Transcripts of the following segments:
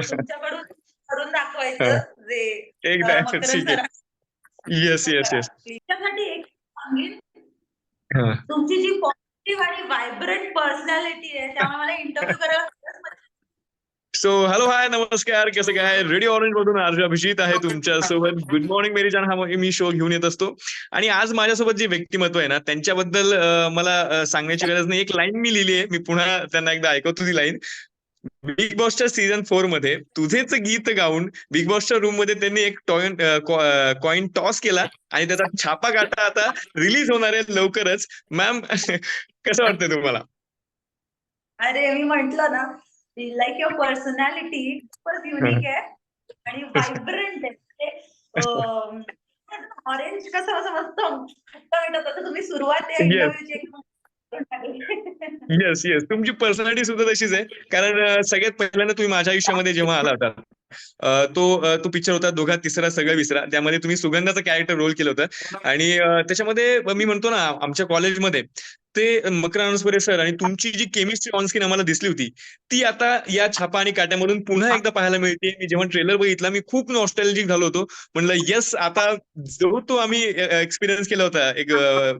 तुमच्याकडून करून दाखवायचं जे येस येस येस एक सांगेन. तुमची जी पॉझिटिव्ह आणि व्हायब्रंट पर्सनॅलिटी आहे त्यामुळे मला इंटरव्ह्यू करायला सो हॅलो हाय नमस्कार. कसं काय? रेडिओ ऑरेंज मधून अर्ज अभिजित आहे तुमच्यासोबत गुड मॉर्निंग मेरी जान. हा मी शो घेऊन येत असतो. आणि आज माझ्यासोबत जे व्यक्तिमत्व आहे ना त्यांच्याबद्दल मला सांगण्याची गरज नाही. एक लाईन मी लिहिली आहे. मी पुन्हा त्यांना एकदा ऐकवतो ती लाईन बिग बॉसच्या सीझन फोरमध्ये तुझेच गीत गाऊन बिग बॉसच्या रूममध्ये त्यांनी एक टॉइन कॉइन टॉस केला आणि त्याचा छापा काटा आता रिलीज होणार आहे लवकरच. मॅम कसं वाटतंय तुम्हाला? अरे मी म्हंटल ना लाईक युअर पर्सनॅलिटी खूपच युनिक आहे आणि व्हायब्रंट आहे. ऑरेंज कसं असं मस्त तुम्ही सुरुवात आहे येस येस तुमची पर्सनॅलिटी सुद्धा तशीच आहे. कारण सगळ्यात पहिल्यांदा तुम्ही माझ्या आयुष्यामध्ये जेव्हा आला होता तो तो पिक्चर होता दोघा तिसरा सगळं विसरा. त्यामध्ये तुम्ही सुगंधाचं कॅरेक्टर रोल केलं होतं. आणि त्याच्यामध्ये मी म्हणतो ना आमच्या कॉलेजमध्ये ते मकर अनस्वरे सर आणि तुमची जी केमिस्ट्री ऑनस्क्रीन आम्हाला दिसली होती ती आता या छापा आणि काट्यामधून पुन्हा एकदा पाहायला मिळते. मी जेव्हा ट्रेलर बघितला मी खूप नॉस्टॅल्जिक झालो होतो. म्हणलं येस आता जो तो आम्ही एक्सपिरियन्स केला होता एक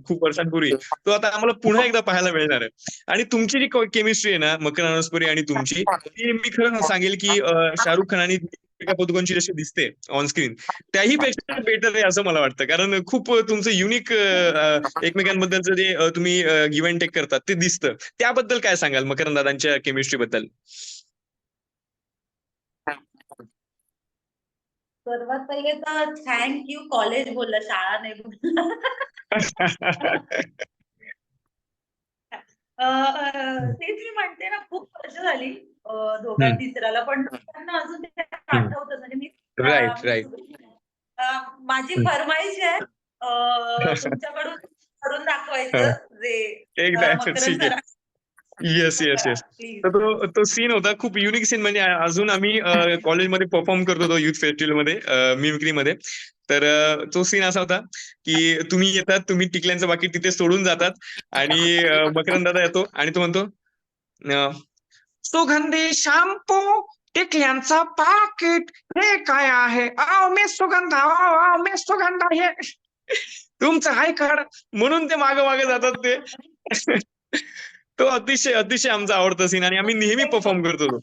खूप वर्षांपूर्वी तो आता आम्हाला पुन्हा एकदा पाहायला मिळणार आहे. आणि तुमची जी केमिस्ट्री आहे ना मकर अनस्पुरी आणि तुमची ती मी खरं सांगेल की शाहरुख खान आणि पदुकोणची जशी दिसते ऑन स्क्रीन त्याही पेक्षा बेटर आहे असं मला वाटतं. कारण खूप तुमचं युनिक एकमेकांबद्दलचं जे तुम्ही गिव्ह अँड टेक करतात ते दिसतं. त्याबद्दल काय सांगाल मकरंद दादांच्या केमिस्ट्री बद्दल? सर्वात पहिले तर थँक यू कॉलेज बोललं शाळा नाही बोललं. तेच मी म्हणते ना खूप वर्ष झाली दोघां. तिसऱ्याला. पण त्यांना अजून ते आठवतं म्हणजे मी राईट राईट माझी फरमाईश आहे तुमच्याकडून करून दाखवायचं जे येस येस येस. तर तो तो सीन होता खूप युनिक सीन म्हणजे अजून आम्ही कॉलेजमध्ये परफॉर्म करत होतो युथ फेस्टिवलमध्ये मिमिक्री मध्ये. तर तो सीन असा होता की तुम्ही येतात तुम्ही टिकल्यांचं बाकी तिथे सोडून जातात आणि मकरंद दादा येतो आणि तो म्हणतो अ, सुगंधी शॅम्पू टिकल्यांचा पाकिट हे काय आहे? आव मी सुगंधा आव मी सुगंधा हे तुमचं हाय कार्ड म्हणून ते मागे मागे जातात ते. तो अतिशय अतिशय आमचा आवडता सीन आणि आम्ही नेहमी परफॉर्म करतो होतो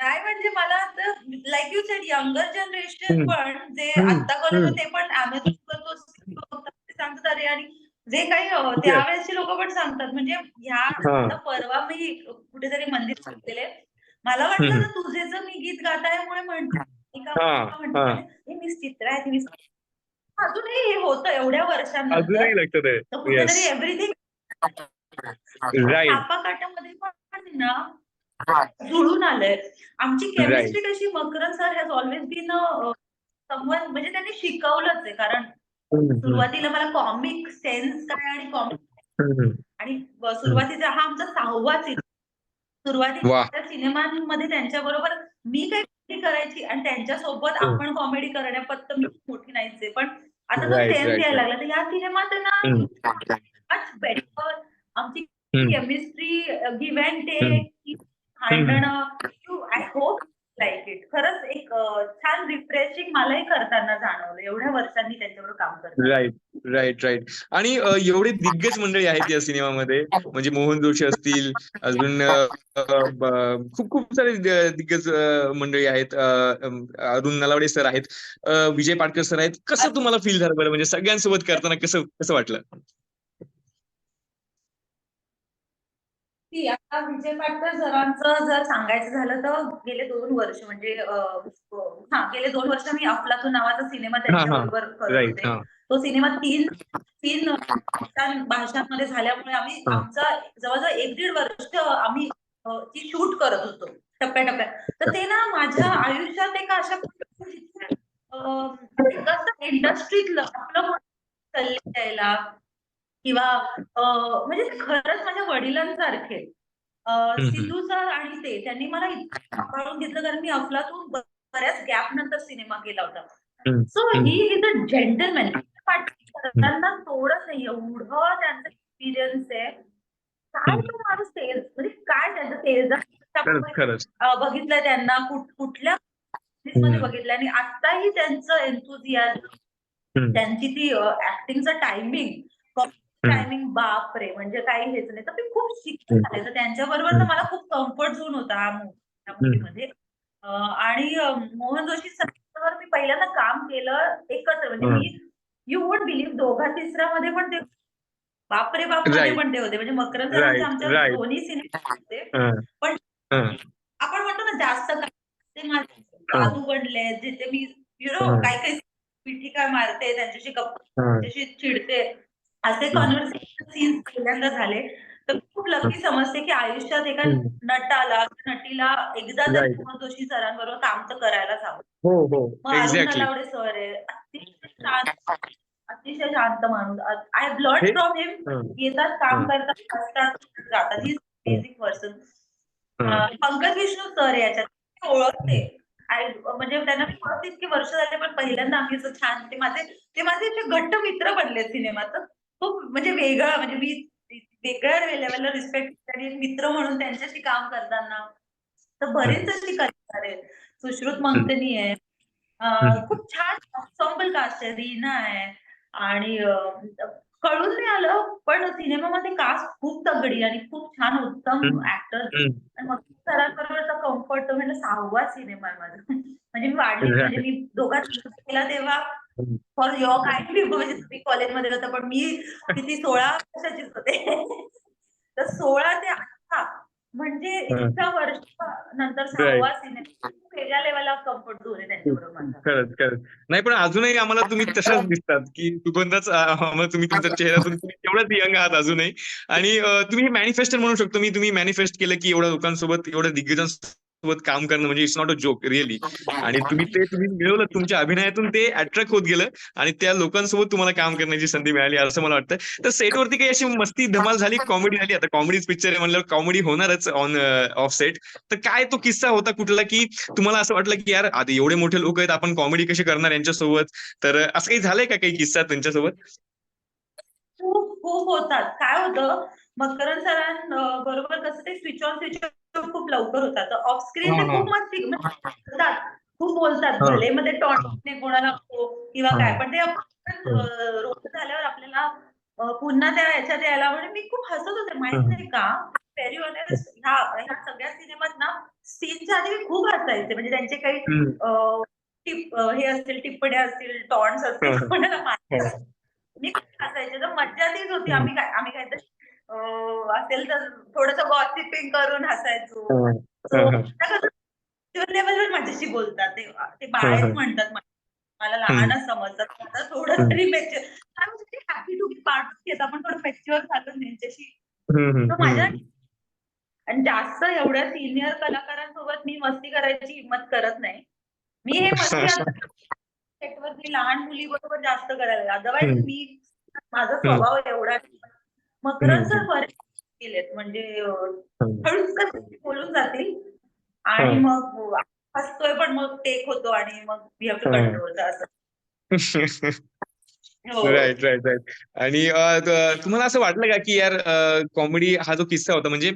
नाही म्हणजे मला आता like you said younger generation. पण जे. आता कॉलेज हम्म. ते पण अमेझॉन करतो ते सांगतात अरे आणि जे काही Yes. त्यावेळेसचे लोक पण सांगतात म्हणजे ह्या हा. परवा मी कुठेतरी मंदिर गेले मला वाटलं. ना तुझे जर मी गीत गातायमुळे म्हणते मी हा, हा. हे चित्र आहे ती मिस अजूनही हे होतं एवढ्या वर्षांनंतर एव्हरीथिंग काटामध्ये पण ना जुळून आलंय आमची केमिस्ट्री कशी Makarand sir has always been someone म्हणजे त्यांनी शिकवलंच आहे कारण सुरुवातीला मला कॉमिक सेन्स काय आणि कॉमिक आणि सुरुवातीचा हा आमचा सहावा सिनेमा. सुरुवातीच्या सिनेमांमध्ये त्यांच्या बरोबर मी काही comedy करायची आणि त्यांच्यासोबत हम्म. आपण कॉमेडी करण्यापत्त मी मोठी नाहीच पण आता तो Right, सेन्स यायला लागला तर या सिनेमात. ना बेटर आमची. Chemistry give and hmm. Take भांडणं आय होप लाईक इट खरंच एक अं, छान रिफ्रेशिंग मलाही करताना जाणवलं. एवढ्या वर्षांनी त्यांच्याबरोबर काम करताना. राईट राईट राईट आणि अ, एवढे दिग्गज मंडळी आहेत या सिनेमामध्ये. म्हणजे मोहन जोशी असतील अजून ब- खूप खूप सारे दिग्गज मंडळी आहेत. अरुण नलावडे सर आहेत. विजय पाटकर सर आहेत. कसं तुम्हाला फील झालं बरं? म्हणजे सगळ्यांसोबत करताना कसं कसं वाटलं? आता विजय पाटकर सरांचं जर सांगायचं झालं तर गेले दोन वर्ष म्हणजे हा गेले दोन वर्ष मी अफलातून नावाचा सिनेमा त्यांच्या हा. बरोबर करत होते तो सिनेमा तीन तीन भाषां- भाषांमध्ये झाल्यामुळे आम्ही. आमचा जवळजवळ एक दीड वर्ष आम्ही ती शूट करत होतो टप्प्याटप्प्यात तर ते ना माझ्या आयुष्यात एका अशा कसं इंडस्ट्रीतलं आपलं द्यायला किंवा म्हणजे खरंच माझ्या वडिलांसारखे. सिद्धू सर आणि ते त्यांनी मला इतकं घेतलं कारण मी अफलातून बऱ्याच गॅप नंतर सिनेमा केला होता. So. He is a gentleman त्यांना थोडं नाही एवढं त्यांचं एक्सपिरियन्स आहे काय तो माणूस तेज म्हणजे काय त्याचं अ, बघितलंय त्यांना कुठ- कुठल्या मध्ये. बघितलं आणि आताही त्यांचं एन्थुझियाज हम्म. त्यांची ती ऍक्टिंगचं टायमिंग टायमिंग बाप रे म्हणजे काही हेच नाही तर मी खूप शिकत झाले तर त्यांच्याबरोबर तर मला खूप कम्फर्ट झोन होता मु- या मुलीमध्ये अं, आणि मोहन जोशी सरांवर मी पहिल्यांदा काम केलं एकच म्हणजे. मी यू वुड बिलीव्ह दोघा तिसऱ्या मध्ये पण ते बापरे बापमध्ये Right. पण ते होते म्हणजे मकरंद सरांचे आमच्या. दोन्ही सिनेमे होते. पण. आपण म्हणतो ना जास्त काय ते माझे बनले जिथे मी यु नो. काही काही पिठी काय मारते त्यांच्याशी गप्पा. त्यांच्याशी चिडते असे. कॉन्व्हर्सेशन सीन पहिल्यांदा झाले. तर खूप लकी समजते की आयुष्यात एका. नटाला नटीला एकदा तरी जोशी सरांबरोबर काम तर करायलाच हवं. हो हो. मग अरुण एक्झॅक्टली नलावडे सर आहे. अतिशय शांत अतिशय शांत माणूस. आय ब्लड फ्रॉम हिम येतात काम. करतात असतात जातात. ही बेसिक पर्सन हं. पंकज विष्णू सर याच्यात. ओळखते. आय म्हणजे त्यांना मी ओळखते इतकी वर्ष झाले पण पहिल्यांदा आम्ही असं छान ते माझे ते माझे घट्ट मित्र बनले सिनेमात. खूप म्हणजे वेगळा म्हणजे मी वेगळ्या लेवलला रिस्पेक्ट एक मित्र म्हणून त्यांच्याशी काम करताना तर बरेच अशी कलाकार आहेत सुश्रुत मंकनी आहे. खूप छान ensemble कास्ट आहे रीना आहे आणि कळून नाही आलं पण सिनेमामध्ये कास्ट खूप तगडी आणि खूप छान उत्तम. ऍक्टर सरांबरोबरचा कम्फर्ट म्हणजे सहावा सिनेमा आहे माझा म्हणजे मी वाढली. म्हणजे मी दोघात केला तेव्हा. फॉर युअर काइंडली म्हणजे तुम्ही कॉलेजमध्ये होता पण मी किती सोळा वर्षाचीच होते. तर सोळा ते अठरा म्हणजे इतक्या वर्ष नंतर सहावा सिनेमा वेगळ्या लेवलला कम्फर्ट झोन आहे त्यांच्याबरोबर माझा. खरंच खरंच. नाही पण अजूनही आम्हाला तुम्ही तशाच दिसतात की सुगंधच आम्हाला तुम्ही तुमच्या चेहऱ्यातून तुम्ही तेवढंच यंग आहात अजूनही. आणि तुम्ही मॅनिफेस्टर म्हणू शकतो. मी तुम्ही मॅनिफेस्ट केलं की एवढ्या लोकांसोबत एवढ्या दिग्गजांसोबत काम करणं म्हणजे it's not a joke really आणि तुम्ही ते तुम्ही मिळवलं तुमच्या अभिनयातून ते अट्रॅक्ट होत गेलं आणि त्या लोकांसोबत तुम्हाला काम करण्याची संधी मिळाली असं मला वाटतं. तर सेटवरती काही अशी मस्ती धमाल झाली कॉमेडी झाली. आता कॉमेडीच पिक्चर आहे म्हणल्यावर कॉमेडी होणारच ऑन ऑफ सेट तर काय तो किस्सा होता कुठला की तुम्हाला असं वाटलं की यार आता एवढे मोठे लोक आहेत आपण कॉमेडी कशी करणार यांच्यासोबत? तर असं काही झालंय का काही किस्सा त्यांच्यासोबत? खूप खूप होतात. काय होतं मकरन सरां बरोबर कसं ते स्विच ऑन स्विच खूप लवकर होतात ऑफ स्क्रीन ते. खूप मस्ती बोलतात खूप बोलतात. भले मध्ये टॉन्ट कोणाला हो किंवा. काय पण ते रोज झाल्यावर आपल्याला पुन्हा त्या ह्याच्यात यायला म्हणजे मी खूप हसत होते माहीत. नाही का ह्या ह्या सगळ्या सिनेमात ना सीनच्या आधी मी खूप हसायचे म्हणजे त्यांचे काही हे असतील टिप्पण्या असतील टॉन्ट्स असतील. कोणाला माहीत. मी खूप हसायचे तर मज्जा तीच होती. आम्ही काय आम्ही काहीतरी असेल तर थोडस गॉसिपिंग करून हसायचो लेवलवर माझ्याशी बोलतात ते ते. बाळच म्हणतात मला. लहानच समजतात थोडं. तरी mature happy to be part घेत आपण थोडं मेच्युअर झालो त्यांच्याशी माझ्या. आणि जास्त एवढ्या सिनियर कलाकारांसोबत मी मस्ती करायची हिंमत करत नाही मी हे मस्ती लहान मुली बरोबर जास्त करायला अदरवाईज. मी माझा स्वभाव एवढा मकरंद सर बरेच केलेत म्हणजे. हळूच कधी बोलून जातील? आणि हा. मग हसतोय पण मग टेक होतो आणि मग वी हॅव टू हा. कंट्रोल असं. हो. राईट राईट राईट आणि तुम्हाला असं वाटलं का की यार कॉमेडी हा जो किस्सा होता म्हणजे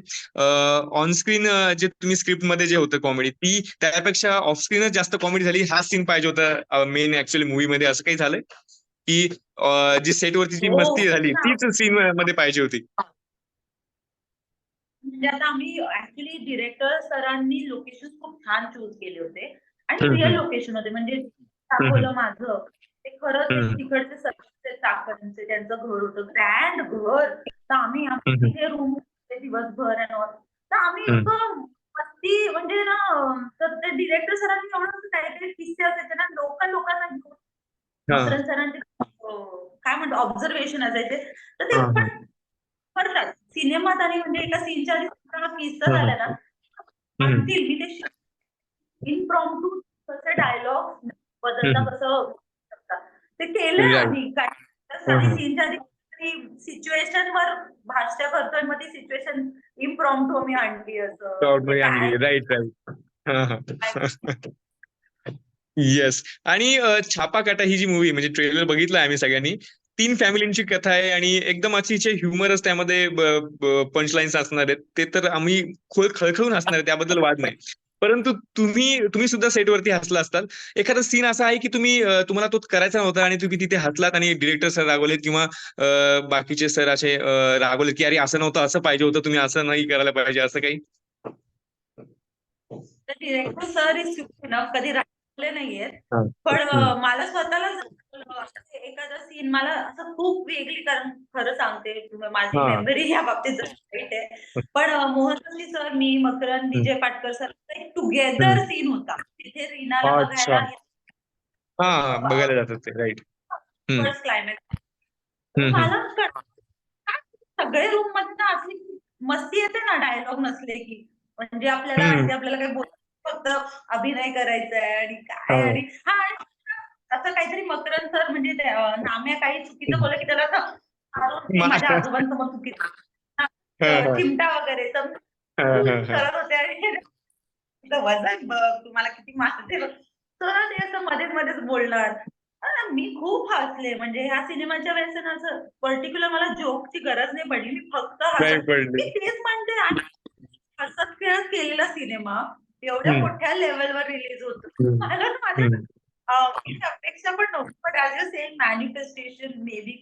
ऑन स्क्रीन जे तुम्ही स्क्रिप्टमध्ये जे होतं कॉमेडी ती त्यापेक्षा ऑफ स्क्रीनच जास्त कॉमेडी झाली. हा सीन पाहिजे होता मेन ऍक्च्युअली मूवी मध्ये. असं काही झालंय? अं, जी सेटवरती जी हो. मस्ती झाली तीच सीन मध्ये पाहिजे होती म्हणजे आता आम्ही ऍक्च्युली डिरेक्टर सरांनी लोकेशन खूप छान चूज केले होते आणि रिअल. लोकेशन होते म्हणजे दाखवलं माझं ते खरंच. तिकडचे सगळे चाकणचे त्यांचं घर होतं ग्रँड घर तर आम्ही. तिथे रूम दिवसभर. तर आम्ही. इतकं मस्ती म्हणजे ना तर ते डिरेक्टर सरांनी एवढं काहीतरी किस्से असायचे ना लोकल लोकांना घेऊन सरांचे काय म्हणतो ऑब्झर्वेशन असायचे तर ते. पण करतात सिनेमात आणि म्हणजे एका सीनच्या आधी किस्सा. झाला ना हम्म. आणतील मी ते इनप्रॉम्प्टू कसे डायलॉग बदलता. कसं. ते Right. आम्ही काय. सीनच्या आधी सिच्युएशन वर भाष्य करतोय मग ती सिच्युएशन इम्प्रॉम्प्टू मी आणली असं राईट राईट येस आणि छापा काटा ही जी मूवी म्हणजे ट्रेलर बघितलाय आम्ही सगळ्यांनी तीन फॅमिलींची कथा आहे आणि एकदम अतिशय ह्युमरस त्यामध्ये पंचलाईन्स असणार आहेत ते तर आम्ही खोल खळखळून असणार आहे त्याबद्दल वाद नाही. परंतु तुम्ही तुम्ही सुद्धा सेटवरती हसला असताल. एखादा सीन असा आहे की तुम्ही तुम्हाला तो करायचा नव्हता आणि तुम्ही तिथे हसलात आणि डिरेक्टर सर रागवलेत किंवा बाकीचे सर असे रागवले रागवलेत की अरे असं नव्हतं असं पाहिजे होतं तुम्ही असं नाही करायला पाहिजे असं काही? डिरेक्टर सर कधी राहिले नाहीयेत. पण. मला स्वतःला एखादा सीन मला असं खूप वेगळी कारण खरं सांगते माझी. मेमरी या बाबतीत वाईट आहे पण मोहनजी सर मी मकरन विजय पाटकर सर एक टुगेदर. सीन होता तिथे रीनाला. बघायला हा हा, बघायला जातात ते राईट. First climax. मला सगळे रूममध्ये ना असली मस्ती येते ना डायलॉग नसले की म्हणजे आपल्याला आपल्याला काही बोल फक्त अभिनय करायचा आहे आणि काय हा. आणि हा आणि असं काहीतरी मकरन सर म्हणजे नाम्या काही चुकीचं बोललं की त्याला असं माझ्या आजोबांसमोर चुकीचं. हा, हा. चिमटा वगैरे. करत होते आणि वजन बघ तुम्हाला किती बघ. तर ते असं मध्येच मध्येच बोलणार. मी खूप हसले. म्हणजे ह्या सिनेमाच्या वेळेस ना असं पर्टिक्युलर मला जोकची गरज नाही पडली. मी फक्त मी तेच म्हणते आणि हसत खेळत केलेला सिनेमा एवढ्या. मोठ्या लेवलवर रिलीज होतो. मला माझ्या अपेक्षा पण नव्हती पण as a same manifestation may be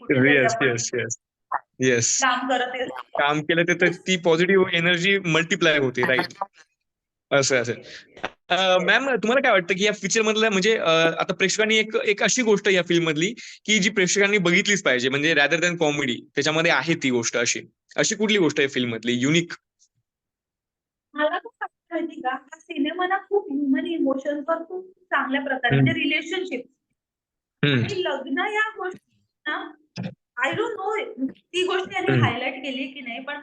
yes काम करत. काम केलं तर तर ती पॉझिटिव्ह एनर्जी मल्टिप्लाय होते राईट असं असेल मॅम तुम्हाला काय वाटतं की या पिक्चर मधलं म्हणजे आता प्रेक्षकांनी एक एक अशी गोष्ट या फिल्म मधली की जी प्रेक्षकांनी बघितलीच पाहिजे म्हणजे रॅदर दॅन कॉमेडी त्याच्यामध्ये आहे ती गोष्ट अशी. अशी कुठली गोष्ट आहे फिल्म मधली युनिक मला का सिनेमा ना खूप ह्युमन इमोशन्सवर खूप चांगल्या प्रकारे. म्हणजे रिलेशनशिप आणि लग्न या गोष्टी ना आय डोंट नो ती गोष्ट यांनी. हायलाइट केली की नाही पण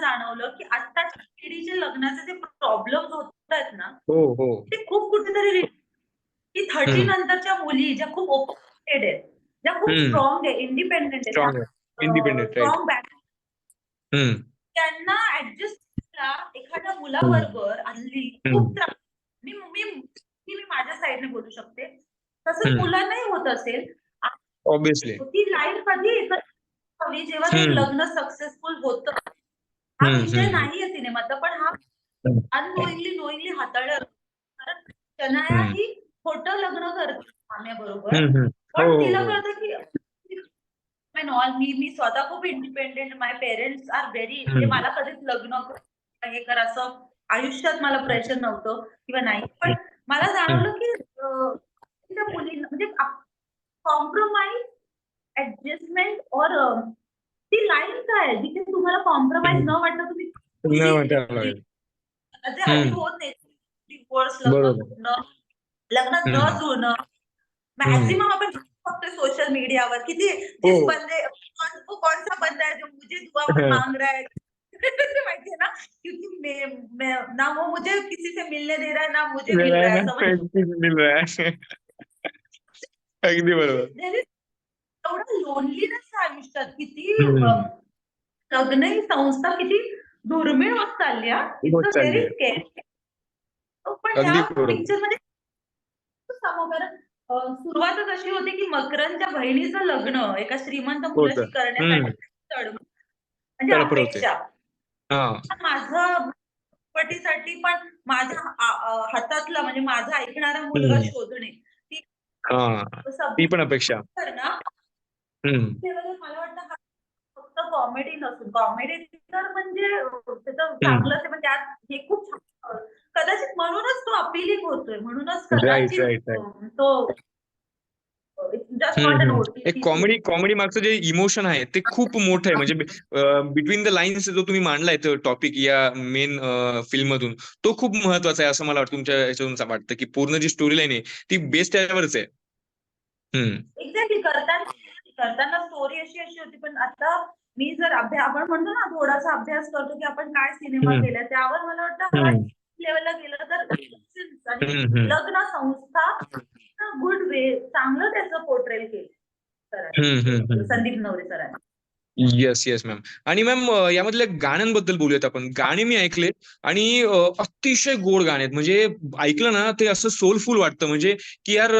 जाणवलं की आत्ताच्या पिढीचे लग्नाचे जे प्रॉब्लेम होत आहेत ना हो हो ते खूप कुठेतरी की थर्टी. नंतरच्या मुली ज्या खूप ओपन आहेत ज्या खूप. स्ट्रॉंग आहे इंडिपेंडेंट राईट स्ट्रॉंग बॅक त्यांना ऍडजस्ट एखाद्या मुलाबरोबर हल्ली. खूप त्रास मी मी मी माझ्या साईडने बोलू शकते तसं. मुलांनाही होत असेल ऑब्विसली ती लाईन कधी हवी जेव्हा ते. लग्न सक्सेसफुल होतं हा विषय. नाहीये सिनेमाचा पण हा हम्म. अननोईंगली नोईंगली हाताळलं कारण शनाया. ही खोटं लग्न करते हम्म. पण हो, तिला हो. कळतं की मी मी स्वतः खूप independent my parents are very. मला कधीच लग्न हे कर असं. आयुष्यात मला प्रेशर नव्हतं. किंवा नाही. पण मला जाणवलं की त्या मुलींना म्हणजे कॉम्प्रोमाइज ऍडजस्टमेंट और ती लाईन काय आहे? जिथे तुम्हाला कॉम्प्रोमाइज न वाटता तुम्ही. होत नाही. डिवोर्स लग्न न. जुळणं. मॅक्सिमम आपण फक्त सोशल मीडियावर किती हो. जिस बंदे कौन वो कौन सा बंदा है जो मुझे दुआ हाँ. मांग रहा है. माहिती है ना क्योंकि मैं, मैं ना वो मुझे किसी से मिलने दे रहा है ना मुझे मिल रहा है समझ मिल रहा है अगदी बरोबर एवढं लोनलीनेस आयुष्यात किती लग्न ही संस्था किती दुर्मिळ होत चालली. होत It's a चालली very आहे. scary. पण बरोबर. पिक्चरमध्ये सुरुवातच अशी होती की मकरनच्या बहिणीचं लग्न एका श्रीमंत मुलाशी. करण्यासाठी म्हणजे. अपेक्षा माझं पटीसाठी पण माझ्या हातातला म्हणजे माझा ऐकणारा मुलगा. शोधणे ती पण अपेक्षा. ना मला वाटतं फक्त कॉमेडी नसून कॉमेडी तर म्हणजे त्याचं चांगलंच आहे पण त्यात हे खूप कदाचित म्हणूनच तो अपिलिंग होतोय म्हणूनच कदाचित तो जस्ट हम्म, नॉट अन हम्म. एक कॉमेडी कॉमेडी मागचं जे इमोशन आहे ते खूप मोठं आहे. म्हणजे बिटवीन द लाईन्स जो तुम्ही मांडलाय तो टॉपिक या मेन फिल्म मधून तो खूप महत्त्वाचा आहे असं मला वाटतं तुमच्या याच्यातून वाटतं की पूर्ण जी स्टोरी लाईन आहे ती बेस्ट त्यावरच आहे. एक्झॅक्टली करताना करताना स्टोरी अशी अशी होती. पण आता मी जर अभ्यास आपण म्हणतो ना थोडासा अभ्यास करतो की आपण काय सिनेमा. केला त्यावर मला वाटतं. लेवलला गेलं तर. लग्न संस्था गुड वे चांगलं त्याचं पोर्ट्रेल केलं. संदीप नवरे सरांनी. येस येस मॅम आणि मॅम यामधल्या गाण्यांबद्दल बोलूयात आपण. गाणे मी ऐकले आणि अतिशय गोड गाणे आहेत. म्हणजे ऐकलं ना ते असं सोलफुल वाटतं. म्हणजे की यार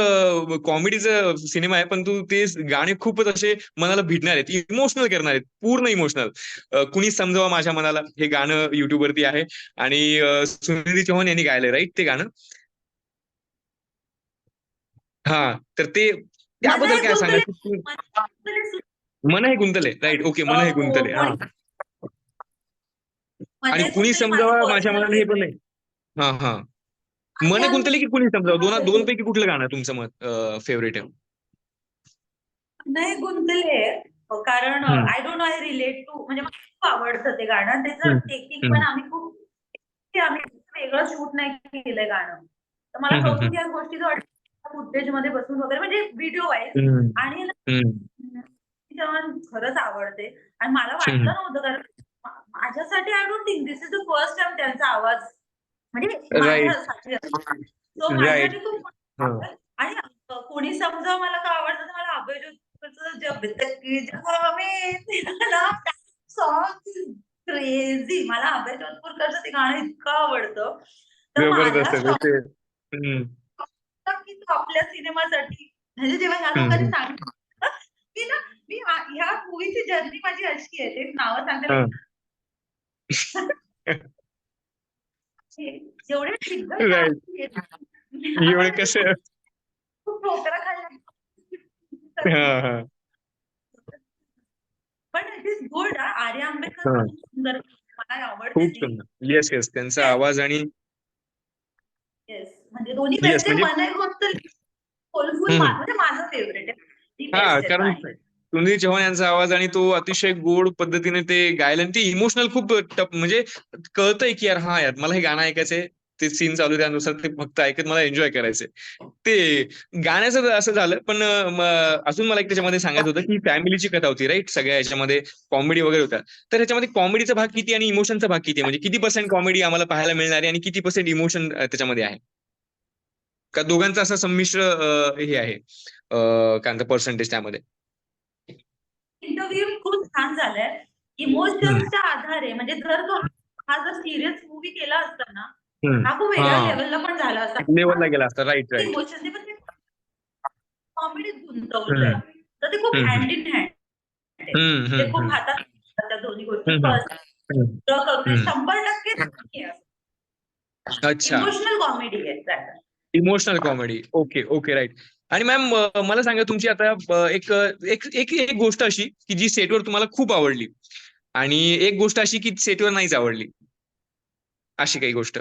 कॉमेडीचा सिनेमा आहे पण तू ते गाणे खूपच असे मनाला भिडणार आहेत. इमोशनल करणार आहेत. पूर्ण इमोशनल कुणी समजावा माझ्या मनाला. हे गाणं युट्यूब वरती आहे. आणि सुनिधी चौहान यांनी गायलंय राईट ते गाणं. हा तर ते त्याबद्दल काय सांगा मन हे गुंतले राईट ओके मन हे गुंतले. हा. आणि कुणी समजावा माझं माझ्या मनाला हे पण. नाही. हा हा. मन गुंतले की कुणी समजावं? दोन दोन पैकी कुठलं गाणं तुमचं मत फेवरेट आहे नाही गुंतले कारण. I don't know I relate to म्हणजे मला खूप आवडतं ते गाणं. त्याचं. टेकिंग. पण आम्ही खूप आम्ही वेगळं शूट नाही केलंय गाणं. तर मला या गोष्टीचं वाटतं. फुटेजमध्ये बसून वगैरे म्हणजे व्हिडिओ वाईज आणि खरंच आवडते आणि मला वाटलं. नव्हतं कारण माझ्यासाठी I don't think this is the first time त्यांचा आवाज म्हणजे. माझ्यासाठी. माझ्यासाठी खूप. आणि कोणी समजावं मला का आवडतं तर मला अभय जोधपूरचं जब तक सॉन्ग क्रेझी मला अभय जोधपूरकरचं ते गाणं इतकं आवडतं तर आपल्या सिनेमासाठी. म्हणजे जेव्हा ह्या. लोकांनी सांगितलं की ना मी ह्या मूवीची जर्नी माझी अशी आहे ते नावं सांगते. जेवढे एवढे कसे? खूप ठोकरा हा पण it is good Arya Ambedkar सुंदर मला आवडते खूप ती. सुंदर. येस येस त्यांचा. आवाज आणि येस म्हणजे दोन्ही Yes, म्हणजे- सोलफुल हम्म. माझं फेवरेट आहे. ती हा, आहे कारण माझी. सुनील चव्हाण यांचा आवाज आणि तो अतिशय गोड पद्धतीने ते गायला आणि ते इमोशनल खूप टप म्हणजे कळतंय की यार हा यार मला हे गाणं ऐकायचंय ते सीन चालू आहे, त्यानुसार ते फक्त ऐकत मला एन्जॉय करायचंय ते गाण्याचं असं झालं पण अं, म- अजून मला एक त्याच्यामध्ये सांगायचं होतं की फॅमिलीची कथा होती राईट सगळ्या याच्यामध्ये कॉमेडी वगैरे होता तर ह्याच्यामध्ये कॉमेडीचा भाग किती आणि इमोशनचा भाग किती आहे? म्हणजे किती पर्सेंट कॉमेडी आम्हाला पाहायला मिळणार आहे आणि किती पर्सेंट इमोशन त्याच्यामध्ये आहे? का दोघांचा असा संमिश्र हे आहे. काय म्हणतात पर्सेंटेज त्यामध्ये. इंटरव्ह्यू खूप छान झालाय. इमोशन्सच्या आधारे म्हणजे जर तो हा जर सिरियस मूवी केला असता ना हा खूप वेगळ्या. लेवलला पण झाला असता. लेवलला गेला असता राईट राईट इमोशन पण ते कॉमेडीत गुंतवलंय. तर ते खूप. हँड इन हँड ते खूप हातात त्या दोन्ही गोष्टी. शंभर टक्के अच्छा. इमोशनल कॉमेडी आहे. Emotional comedy okay okay right आणि मॅम मला सांगा तुमची आता एक एक एक एक गोष्ट अशी की जी सेटवर तुम्हाला खूप आवडली. आणि एक गोष्ट अशी की सेटवर नाहीच आवडली. अशी काही गोष्ट.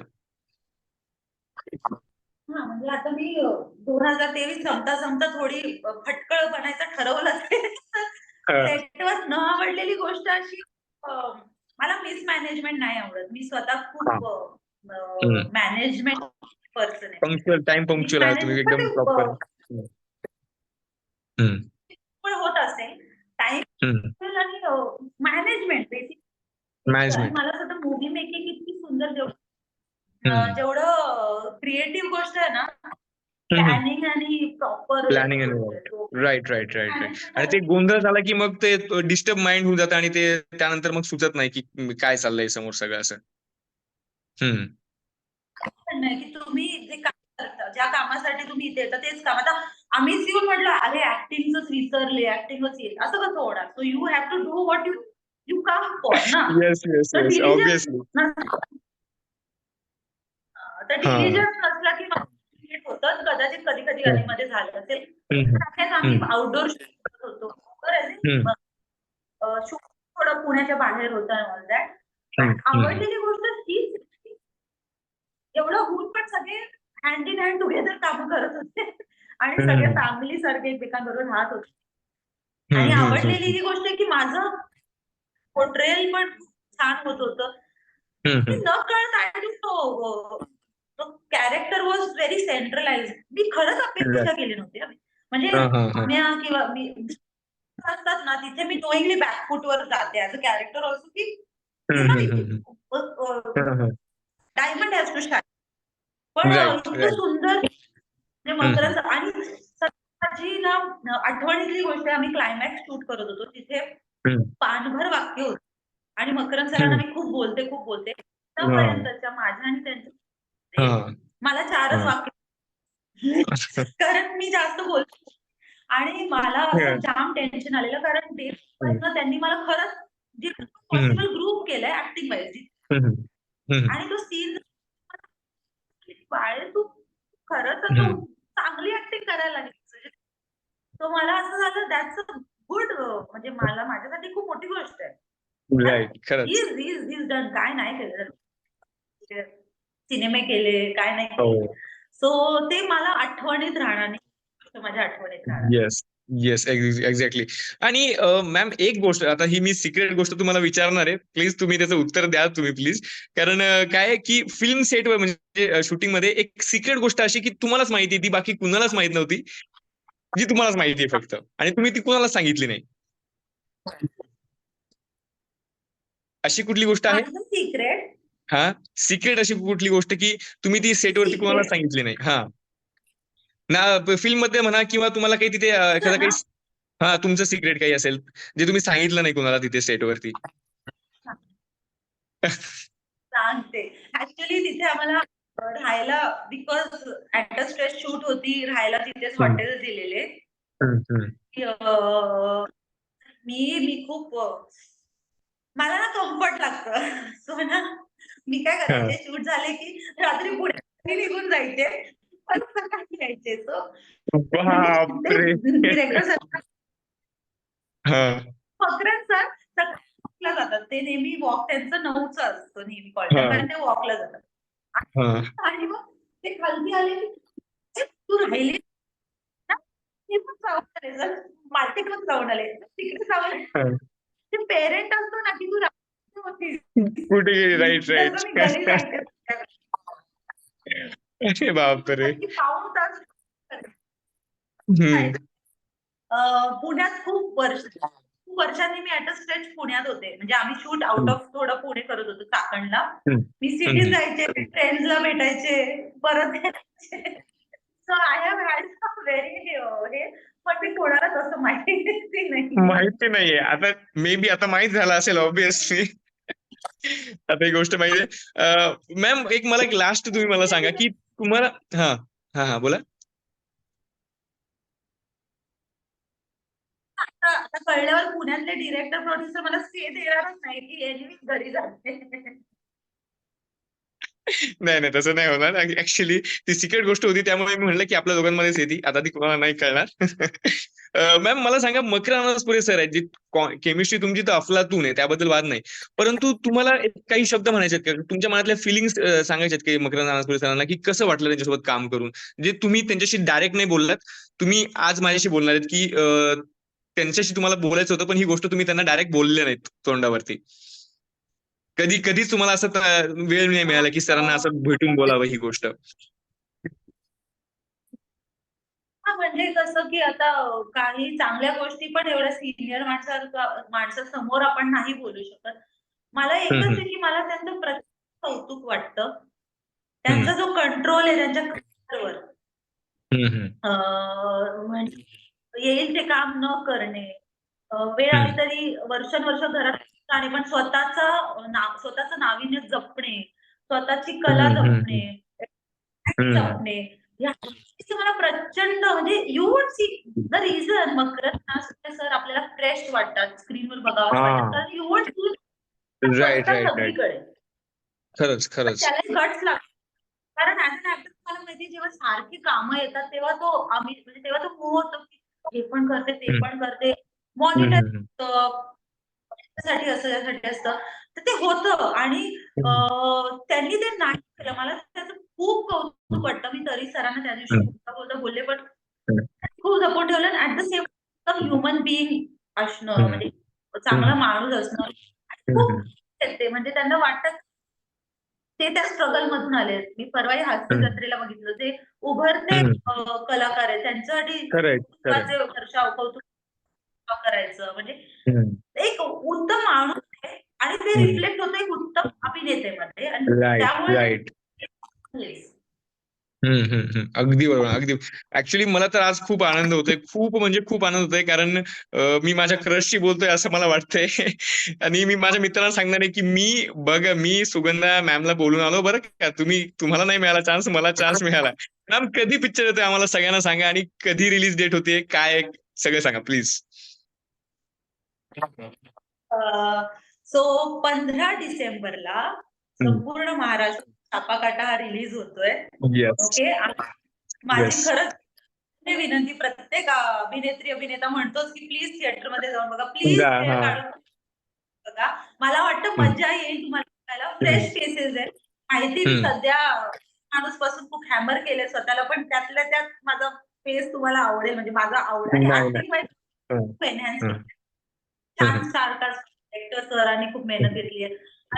हा म्हणजे आता मी दोन हजार तेवीस संपता संपता थोडी फटकळ बनायचं ठरवलं सेटवर न आवडलेली गोष्ट अशी मला मिसमॅनेजमेंट नाही आवडत. मी स्वतः खूप. मॅनेजमेंट पर्सन आहे पंक्च्युअल टाइम पंक्च्युअल आहात तुम्ही एकदम प्रॉपर पण होत असेल टाइम आणि मॅनेजमेंट बेसिक Management. मला असं मूवी मेकिंग इतकी सुंदर जेवढं जेवढं क्रिएटिव्ह गोष्ट आहे ना प्लॅनिंग आणि proper right right right right आणि ते गोंधळ झाला की मग ते डिस्टर्ब माइंड होऊन जातं आणि ते त्यानंतर मग सुचत नाही की काय चाललंय समोर सगळं असं. हम्म. म्हणणं की तुम्ही जे काम करता ज्या कामासाठी तुम्ही इथे येता तेच काम. आता आम्हीच येऊन म्हटलं अरे ऍक्टिंगच विसरले ऍक्टिंगच येईल असं कसं होणार? So you have to do what you you come for ना? तर तर. डिलिजन्स नसला की होतं कदाचित कधी कधी. आधीमध्ये झालं असेल. त्यात आम्ही. आउटडोर शूट करत होतो. शूट थोडं पुण्याच्या बाहेर होतं. आवडलेली गोष्ट एवढं होऊन पण सगळे हँड इन हँड टुगेदर काम करत होते आणि. सगळे फॅमिली सारखे एकमेकांबरोबर राहत होते. आणि. आवडलेली ही गोष्ट की माझं पोर्ट्रेल पण छान होत होतं. न कळत don't know character was very centralize मी खरंच अपेक्षा केली नव्हती. म्हणजे किंवा मी असतात ना तिथे मी नोईंगली बॅकफूट वर जाते ऍज अ कॅरेक्टर ऑल्सो की डायमंड हॅज टू शाईन पण इतकं. सुंदर म्हणजे आणि जी ना आठवणीतली गोष्ट आम्ही क्लायमॅक्स शूट करत होतो. तिथे हम्म. पान मकरंद सरांना मी खूप बोलते खूप बोलते. आतापर्यंतच्या माझ्या आणि त्यांच्या मला चारच. वाक्य कारण मी जास्त बोलते आणि मला जाम टेन्शन आलेलं कारण ते त्यांनी मला खरंच जे पॉसिबल ग्रुप केलाय ऍक्टिंग वाईज आणि तो सीन बाळे तू खरंच हम्म. आता चांगली ऍक्टिंग करायला लागली. तो मला असं झालं दॅट्स अ गुड म्हणजे मला माझ्यासाठी खूप मोठी गोष्ट आहे. खरंच. इज इज इज डन काय नाही केलं. सिनेमे केले काय नाही हो. केले. सो ते मला आठवणीत राहणार नाही. माझ्या आठवणीत राहणार येस येस एक्झॅक्टली आणि मॅम एक गोष्ट आता ही मी सिक्रेट गोष्ट तुम्हाला विचारणार आहे. प्लीज तुम्ही त्याचं उत्तर द्या तुम्ही प्लीज कारण काय आहे की फिल्म सेटवर म्हणजे शूटिंगमध्ये एक सिक्रेट गोष्ट अशी की तुम्हालाच माहिती ती बाकी कुणालाच माहीत नव्हती. जी तुम्हालाच माहिती आहे फक्त. आणि तुम्ही ती कुणालाच सांगितली नाही. अशी कुठली गोष्ट आहे? सिक्रेट हा? सिक्रेट अशी कुठली गोष्ट की तुम्ही ती सेटवरती. कुणाला सांगितली नाही. हा. ना फिल्ममध्ये म्हणा किंवा तुम्हाला काही तिथे एखादं काही हा तुमचं सिक्रेट काही असेल जे तुम्ही सांगितलं नाही कुणाला तिथे सेटवरती सांगते. ऍक्च्युली तिथे आम्हाला राहायला बिकॉज ऍट स्ट्रेस शूट होती राहायला तिथेच. हॉटेल दिलेले. मी मी खूप मला ना कम्फर्ट लागतं. सो ना मी काय करायचे? शूट झाले की रात्री पुढे निघून जायचे. यायचे सो बापरे डिरेक्टर सर हा फकरन सर जातात ते नेहमी वॉक त्यांचं नऊचं असतं नेहमी कॉलेज कारण ते वॉकला जातात आणि मग ते खालती आले की तू राहिली ना मी पण जाऊन आले सर जाऊन आले तिकडे जाऊन ते पेरेंट असतो ना की तू रात्री होतीस. कुठे राईट मी घरी राईट जायचे. अरे बापरे. की पाऊण तास. अं, पुण्यात खूप वर्ष खूप वर्षांनी मी ऍट स्ट्रेच पुण्यात होते. म्हणजे आम्ही शूट आउट ऑफ थोडं पुणे करत होतो चाकणला. मी. सिटीत जायचे फ्रेंड्सला भेटायचे परत यायचे. So I have had very हे पण मी कोणाला तसं माहिती नाही माहिती नाहीये. आता मे बी आता माहीत झालं असेल ऑब्विसली आता ही गोष्ट माहिती मॅम एक मला एक लास्ट तुम्ही मला सांगा की तुम्हाला हा हा हा बोला. आता कळल्यावर पुण्यातले डिरेक्टर प्रोड्युसर मला स्टे देणारच नाही. की घरी जाते. नाही नाही तसं नाही होणार. ऍक्च्युली ती सिक्रेट गोष्ट होती त्यामुळे मी म्हणलं की आपल्या दोघांमध्येच येते आता ती कोणाला नाही कळणार. मॅम मला सांगा मकर अनासपुरे सर आहेत जी केमिस्ट्री तुमची तर अफलातून आहे त्याबद्दल वाद नाही. परंतु तुम्हाला काही शब्द म्हणायचे आहेत का? तुमच्या मनातल्या फिलिंग्स सांगायचे आहेत की मकर अनासपुरे सरांना की कसं वाटलं त्यांच्यासोबत काम करून? जे तुम्ही त्यांच्याशी डायरेक्ट नाही बोललात तुम्ही आज माझ्याशी बोलणार आहेत की त्यांच्याशी तुम्हाला बोलायचं होतं पण ही गोष्ट तुम्ही त्यांना डायरेक्ट बोलले नाहीत तोंडावरती. कधी कधीच तुम्हाला असं वेळ नाही मिळाला की सरांना असं भेटून बोलावं ही गोष्ट. म्हणजे कसं की आता काही चांगल्या गोष्टी पण एवढ्या सिनियर माणसा माणसासमोर आपण नाही बोलू शकत. मला एकच. आहे की मला त्यांचं प्रचंड कौतुक वाटतं. त्यांचा जो कंट्रोल आहे त्यांच्या करिअरवर म्हणजे येईल ते काम न करणे. वेळ. आली तरी वर्षानुवर्ष घरात राहणे पण स्वतःचा नाव स्वतःचं नाविन्य जपणे. स्वतःची कला जपणे. जपणे. मला प्रचंड म्हणजे you would see the reason Makarand sir आपल्याला फ्रेश वाटतात. स्क्रीनवर बघावं कारण you would see right right खरंच खरंच. त्याला गट्स लागतात कारण ऍज अन ऍक्टर तुम्हाला माहिती जेव्हा सारखी कामं येतात तेव्हा तो आम्ही म्हणजे तेव्हा तो मूळ होतो की हे पण करते ते. पण करते. मॉनिटरसाठी असं यासाठी असतं. तर ते होतं. आणि त्यांनी ते नाही केलं. मला त्याचं खूप कौतुक वाटतं मी तरी सरांना त्या दिवशी. बोलता बोलता बोलले पण. खूप सपोर्ट ठेवलं at the same human being असणं. म्हणजे चांगला माणूस असणं आणि खूप. ते म्हणजे त्यांना वाटतं ते त्या स्ट्रगल मधून आले मी परवाही हास्य. जत्रेला बघितलं ते उभरते कलाकार आहे त्यांच्यासाठी वर्षाव कौतुक करायचं म्हणजे. एक उत्तम माणूस आहे आणि ते. रिफ्लेक्ट होतं एक उत्तम अभिनेतेमध्ये आणि राईट त्यामुळे राईट Yes. हम्म, हम्म, हम्म. अगदी बरोबर अगदी. ऍक्च्युली मला तर आज खूप आनंद होतोय. खूप म्हणजे खूप आनंद होतोय कारण अं, मी माझ्या क्रशशी बोलतोय असं मला वाटतंय. आणि मी माझ्या मित्रांना सांगणार आहे की मी बघ मी सुगंधा मॅमला बोलून आलो. बरं का? तुम्ही तुम्हाला नाही मिळाला चान्स मला चान्स मिळाला. मॅम कधी पिक्चर येतोय आम्हाला? सगळ्यांना सांगा. आणि कधी रिलीज डेट होते? काय आहे, सगळं सांगा प्लीज सो पंधरा डिसेंबरला संपूर्ण महाराष्ट्र छापाकाटा हा रिलीज होतोय. ओके माझी. खरंच विनंती प्रत्येक अभिनेत्री अभिनेता म्हणतोच की प्लीज थिएटरमध्ये जाऊन बघा. प्लीज बघा. मला वाटतं मजा येईल तुम्हाला फ्रेश केसेस आहेत. माहिती मी. सध्या माणूसपासून खूप हॅमर केले स्वतःला पण त्यातल्या त्यात माझा फेस तुम्हाला आवडेल. म्हणजे माझा आवड आणि हं. केलं. छान. स्टार सरांनी खूप मेहनत घेतली आहे.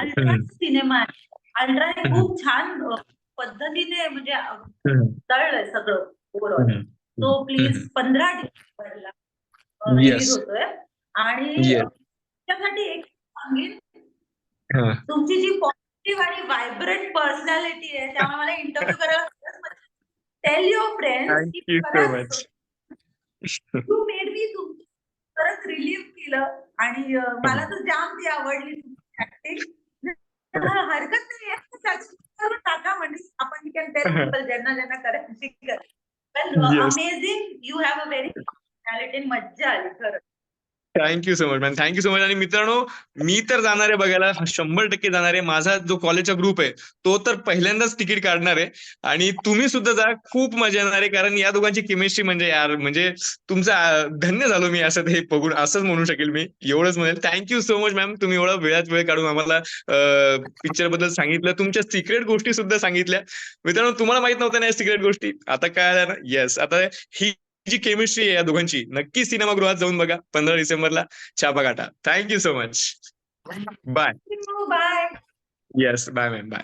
हं. सिनेमा आहे. अल्ट्रा हे. खूप छान पद्धतीने म्हणजे तळलंय सगळं ओव्हरऑल. तो प्लीज. पंधरा डिसेंबरला. रिलीज होतोय आणि त्यासाठी एक सांगेन. तुमची जी पॉझिटिव्ह आणि व्हायब्रंट पर्सनॅलिटी आहे त्यामुळे मला इंटरव्ह्यू करायला tell your friends much. You made me खरंच रिलीव्ह केलं आणि मला तर जाम ती आवडली तुमची ऍक्टिंग हरकत नाही टाका म्हणजे आपण कॅन टेल पीपल ज्यांना ज्यांना करायची. Amazing you have a very personality मज्जा आली खरंच. Thank you so much ma'am thank you so much आणि मित्रांनो मी तर जाणार आहे बघायला. शंभर टक्के जाणार आहे. माझा जो कॉलेजचा ग्रुप आहे तो तर पहिल्यांदाच तिकीट काढणार आहे. आणि तुम्ही सुद्धा जा. खूप मजा येणार आहे. कारण या दोघांची केमिस्ट्री म्हणजे यार म्हणजे तुमचं धन्य झालो मी असं हे बघून. असंच म्हणू शकेल मी. एवढंच म्हणेल. थँक्यू सो मच मॅम तुम्ही एवढा वेळात वेळ काढून आम्हाला पिक्चरबद्दल सांगितलं. तुमच्या सिक्रेट गोष्टी सुद्धा सांगितल्या. मित्रांनो तुम्हाला माहीत नव्हत्या ना सिक्रेट गोष्टी. आता काय आल्या ना? येस आता ही जी केमिस्ट्री आहे या दोघांची नक्की सिनेमागृहात जाऊन बघा पंधरा डिसेंबरला Chhapa Kata thank you so much bye bye yes bye ma'am bye